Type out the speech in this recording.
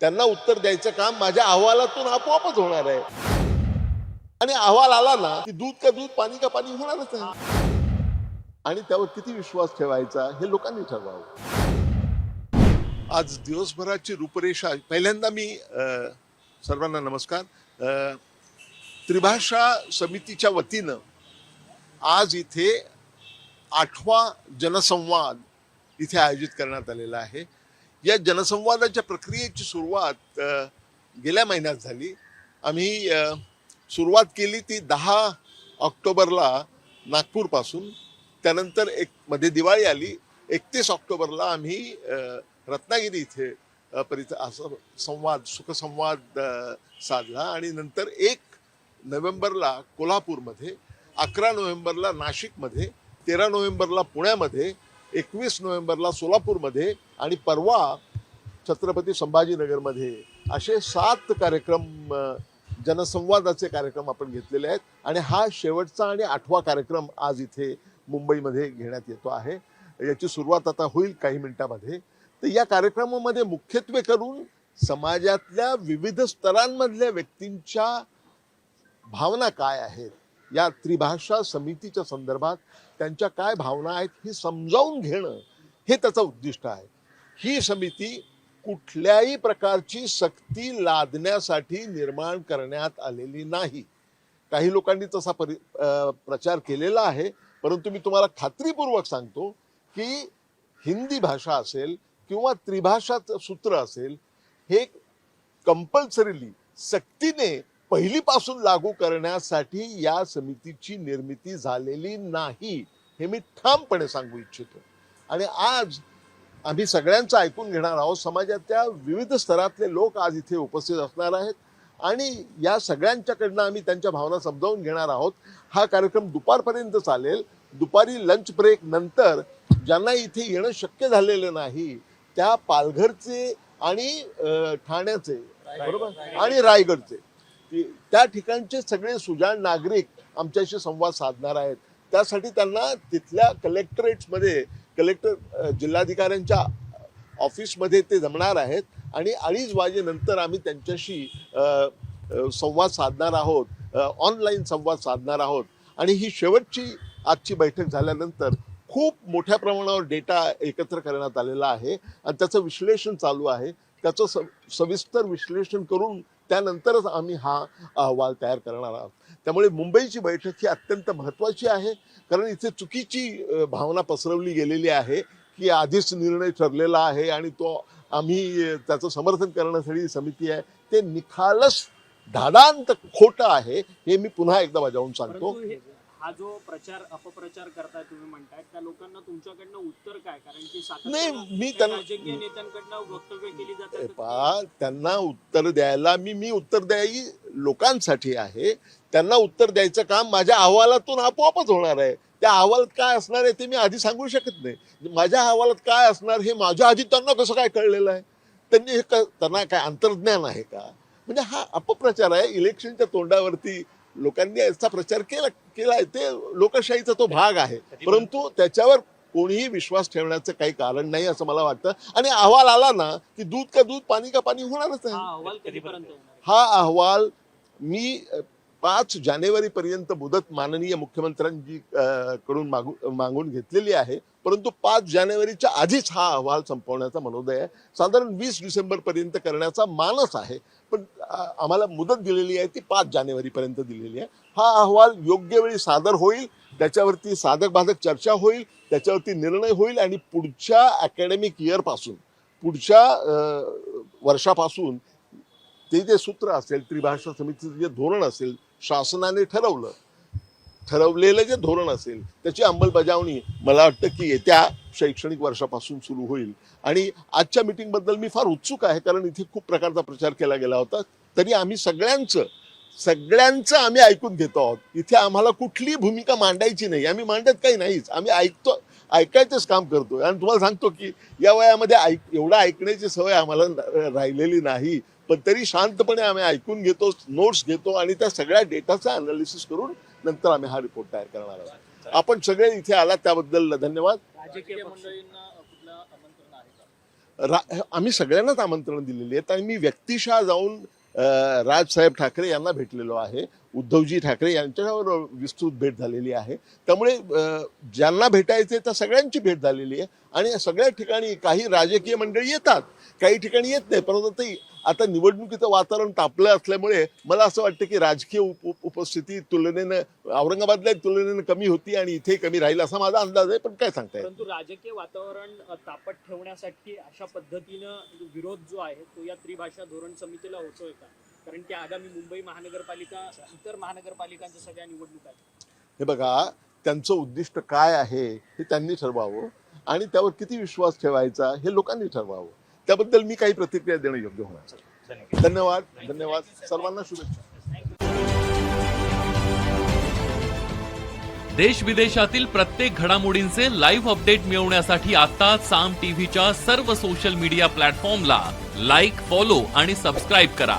त्यांना उत्तर द्यायचं काम माझ्या अहवालातून आपोआपच होणार आहे. आणि अहवाल आला ना की दूध का दूध पाणी का पाणी होणारच आहे. आणि त्यावर किती विश्वास ठेवायचा हे लोकांनी ठरवावं. आज दिवसभराची रूपरेषा पहिल्यांदा मी सर्वांना नमस्कार. त्रिभाषा समितीच्या वतीनं आज इथे आठवा जनसंवाद इथे आयोजित करण्यात आलेला आहे. या जनसंवादाच्या प्रक्रियेची सुरुवात गेल्या महिन्यात झाली. आम्ही सुरुवात केली ती दहा ऑक्टोबरला नागपूरपासून. त्यानंतर एक मध्ये दिवाळी आली. एकतीस ऑक्टोबरला आम्ही रत्नागिरी इथे अ, परित असं संवाद सुखसंवाद साधला. आणि नंतर एक नोव्हेंबरला कोल्हापूरमध्ये अकरा नोव्हेंबरला नाशिकमध्ये तेरा नोव्हेंबरला पुण्यामध्ये एकवीस नोव्हेंबरला सोलापूरमध्ये आणि परवा छत्रपती संभाजीनगरमध्ये असे सात कार्यक्रम जनसंवादाचे कार्यक्रम आपण घेतलेले आहेत. आणि हा शेवटचा आणि आठवा कार्यक्रम आज इथे मुंबईमध्ये घेण्यात येतो आहे. याची सुरुवात आता होईल काही मिनिटामध्ये. तर या कार्यक्रमामध्ये मुख्यत्वे करून समाजातल्या विविध स्तरांमधल्या व्यक्तींच्या भावना काय आहेत? या त्रिभाषा समितीच्या संदर्भात त्यांच्या काय भावना आहेत हे समजावून घेणं हे त्याचं उद्दिष्ट आहे. ही समिती कुठल्याही प्रकारची सक्ती लादण्यासाठी निर्माण करण्यात आलेली नाही. काही लोकांनी तसा परि प्रचार केलेला आहे परंतु मी तुम्हाला खात्रीपूर्वक सांगतो की हिंदी भाषा असेल किंवा त्रिभाषाचं सूत्र असेल हे कंपल्सरीली सक्तीने पहिलीपासून लागू करण्यासाठी या समितीची निर्मिती झालेली नाही हे मी ठामपणे सांगू इच्छितो. आणि आज आम्ही सगळ्यांचं ऐकून घेणार आहोत समाजाच्या विविध स्तरातले लोक आज इथे उपस्थित असणार आहेत आणि या सगळ्यांच्याकडनं आम्ही त्यांच्या भावना समजावून घेणार आहोत. हा कार्यक्रम दुपारपर्यंत चालेल. दुपारी लंच ब्रेक नंतर ज्यांना इथे येणं शक्य झालेलं नाही त्या पालघरचे आणि ठाण्याचे बरोबर? आणि रायगडचे. त्या ठिकाणचे सगळे सुजाण नागरिक आमच्याशी संवाद साधणार आहेत. त्यासाठी त्यांना तिथल्या कलेक्टरेट्समध्ये कलेक्टर जिल्हाधिकाऱ्यांच्या ऑफिसमध्ये ते जमणार आहेत आणि अडीच वाजेनंतर आम्ही त्यांच्याशी संवाद साधणार आहोत ऑनलाईन संवाद साधणार आहोत. आणि ही शेवटची आजची बैठक झाल्यानंतर खूप मोठ्या प्रमाणावर डेटा एकत्र करण्यात आलेला आहे आणि त्याचं विश्लेषण चालू आहे. त्याचं स सविस्तर विश्लेषण करून त्यानंतरच आम्ही हा अहवाल तयार करणार आहोत. त्यामुळे मुंबईची बैठक ही अत्यंत महत्त्वाची आहे. कारण इथे चुकीची भावना पसरवली गेलेली आहे की आधीच निर्णय ठरलेला आहे आणि तो आम्ही त्याचं समर्थन करण्यासाठी समिती आहे. ते निखालस धाडांत खोटं आहे हे मी पुन्हा एकदा बजावून सांगतो. हे- जो प्रचार अपप्रचार करताय तुम्ही म्हणताय त्या लोकांना तुमच्याकडनं उत्तर काय? कारण की नाही, मी त्यांना- राजकीय नेत्यांकडनं वक्तव्य केली ए जातात पहा त्यांना उत्तर द्यायला मी मी उत्तर द्यायी लोकांसाठी आहे. त्यांना उत्तर द्यायचं काम माझ्या अहवालातून आपोआपच होणार आहे. त्या अहवालात काय असणार आहे ते मी आधी सांगू शकत नाही. माझ्या अहवालात काय असणार हे माझ्या आधी त्यांना कसं काय कळलेलं आहे? त्यांनी हे क- त्यांना काय अंतर्ज्ञान आहे का? म्हणजे हा अपप्रचार आहे. इलेक्शनच्या तोंडावरती लोकांनी याचा प्रचार केला केलाय ते लोकशाहीचा तो भाग आहे. परंतु त्याच्यावर कोणीही विश्वास ठेवण्याचं काही कारण नाही असं मला वाटतं. आणि अहवाल आला ना की दूध का दूध पाणी का पाणी होणारच हा आहे हा अहवाल मी पाच जानेवारी पर्यंत मुदत माननीय मुख्यमंत्र्यांची कडून मागू मागून घेतलेली आहे. परंतु पाच जानेवारीच्या आधीच हा अहवाल संपवण्याचा मनोदय आहे. साधारण वीस डिसेंबर पर्यंत करण्याचा मानस आहे. पण आम्हाला मुदत दिलेली आहे ती पाच जानेवारी पर्यंत दिलेली आहे. हा अहवाल योग्य वेळी सादर होईल त्याच्यावरती साधक बाधक चर्चा होईल त्याच्यावरती निर्णय होईल आणि पुढच्या अकॅडमिक इयरपासून पुढच्या वर्षापासून ते जे सूत्र असेल त्रिभाषा समितीचं जे धोरण असेल शासनाने ठरवलं. ठरवलेलं जे धोरण असेल त्याची अंमलबजावणी मला वाटतं की येत्या शैक्षणिक वर्षापासून सुरू होईल. आणि आजच्या मीटिंगबद्दल मी फार उत्सुक आहे कारण इथे खूप प्रकारचा प्रचार केला गेला होता. तरी आम्ही सगळ्यांचं सगळ्यांचं आम्ही ऐकून घेतो आहोत. इथे आम्हाला कुठली भूमिका मांडायची नाही. आम्ही मांडत काही नाहीच. आम्ही ऐकतो ऐकायचंच काम करतोय. आणि तुम्हाला सांगतो की या वयामध्ये ऐक एवढं ऐकण्याची सवय आम्हाला राहिलेली नाही. पण तरी शांतपणे आम्ही ऐकून घेतो नोट्स घेतो आणि त्या सगळ्या डेटाचं अनालिसिस करून नंतर आम्ही हा रिपोर्ट तयार करणार आहोत. आपण सगळे इथे आलात त्याबद्दल धन्यवाद. आम्ही सगळ्यांनाच आमंत्रण दिलेली आहेत आणि मी व्यक्तिशः जाऊन अ, राजसाहेब ठाकरे यांना भेटलेलो आहे. उद्धवजी ठाकरे यांच्यावर विस्तृत भेट झालेली आहे. त्यामुळे ज्यांना भेटायचे त्या सगळ्यांची भेट झालेली आहे. आणि सगळ्या ठिकाणी काही राजकीय मंडळी येतात काही ठिकाणी येत नाही. परंतु ते आता निवडणुकीचं वातावरण तापलं असल्यामुळे मला असं वाटतं की राजकीय उप उपस्थिती तुलनेनं औरंगाबादला तुलनेनं कमी होती आणि इथे कमी राहील असा माझा अंदाज आहे. पण काय सांगताय परंतु राजकीय वातावरण तापत तापट ठेवण्यासाठी अशा पद्धतीनं विरोध जो आहे तो या त्रिभाषा धोरण समितीला होतोय का? कारण की आगामी मुंबई महानगरपालिका इतर महानगरपालिकांच्या सगळ्या निवडणुका आहेत. हे बघा त्यांचं उद्दिष्ट काय आहे हे त्यांनी ठरवावं आणि त्यावर किती विश्वास ठेवायचा हे लोकांनी ठरवावं. त्याबद्दल मी काही प्रतिक्रिया देणं योग्य होणार धन्यवाद. धन्यवाद. सर्वांना शुभेच्छा. देश विदेशातील प्रत्येक घडामोडींचे लाईव्ह अपडेट मिळवण्यासाठी आता साम टीव्हीच्या सर्व सोशल मीडिया प्लॅटफॉर्मला लाईक फॉलो आणि सबस्क्राईब करा.